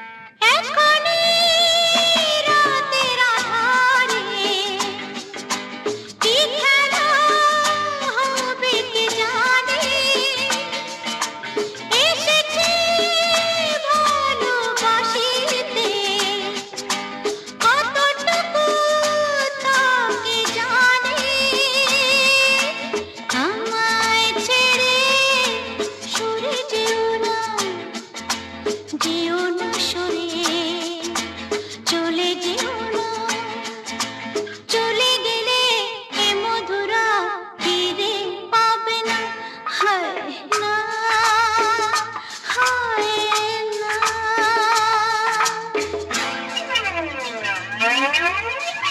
Hey! 음.